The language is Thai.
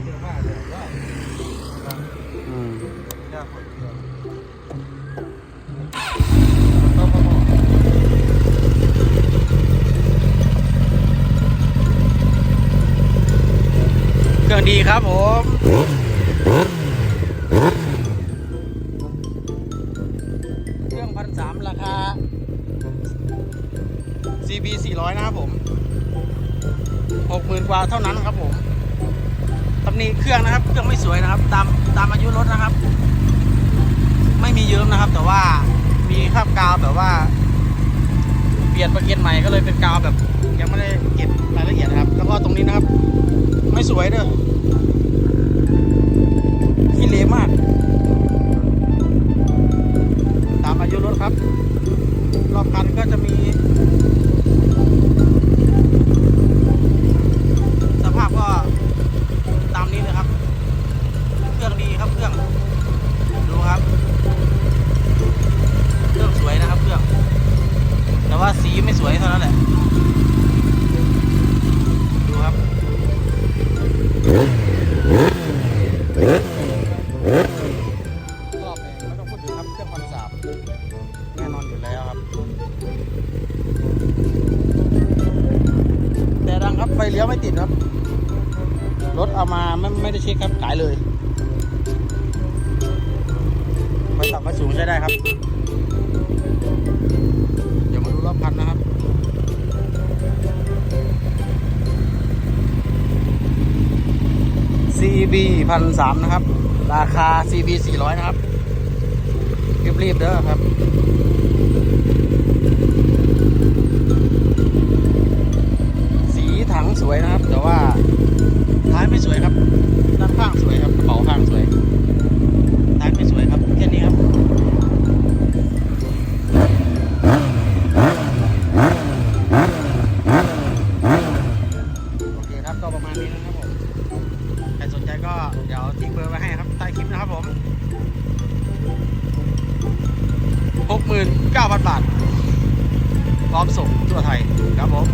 เครื่องดีครับผมเครื่องพันสามราคา CB 400 นะครับผมหกหมื่นกว่าเท่านั้นครับผม ตำหนิเครื่องนะครับ เครื่องไม่สวยนะครับ ตามตามอายุรถนะครับ ไม่มีเยิ้มนะครับ แต่ว่ามีคราบกาวแบบว่า เปลี่ยนประเกันใหม่ก็เลยเป็นกาวแบบ ยังไม่ได้เก็บรายละเอียดนะครับ แล้วก็ตรงนี้นะครับ ไม่สวยเด้อขี้เหร่มาก ตามอายุรถครับรอบคันก็จะมี แต่ว่าสีไม่สวยเท่านั้นแหละ ดูครับ รอบเองไม่ต้องพูดถึงครับ เครื่องพันสามแน่นอนอยู่แล้วครับ แต่ดังครับ ไฟเลี้ยวไม่ติดครับ รถเอามาไม่ไม่ได้เช็คครับขายเลยไฟต่ำไฟสูงใช้ได้ครับ CB พันสามนะครับ ราคา CB สี่ร้อยนะครับ รีบๆเด้อครับสีถังสวยนะครับ แต่ว่าท้ายไม่สวยครับ ด้านข้างสวยครับกระเป๋าข้างสวย ก็เดี๋ยวทิ้งเบอร์ไว้ให้ครับใต้คลิปนะครับผม69,000บาทพร้อมส่งทั่วไทยครับผม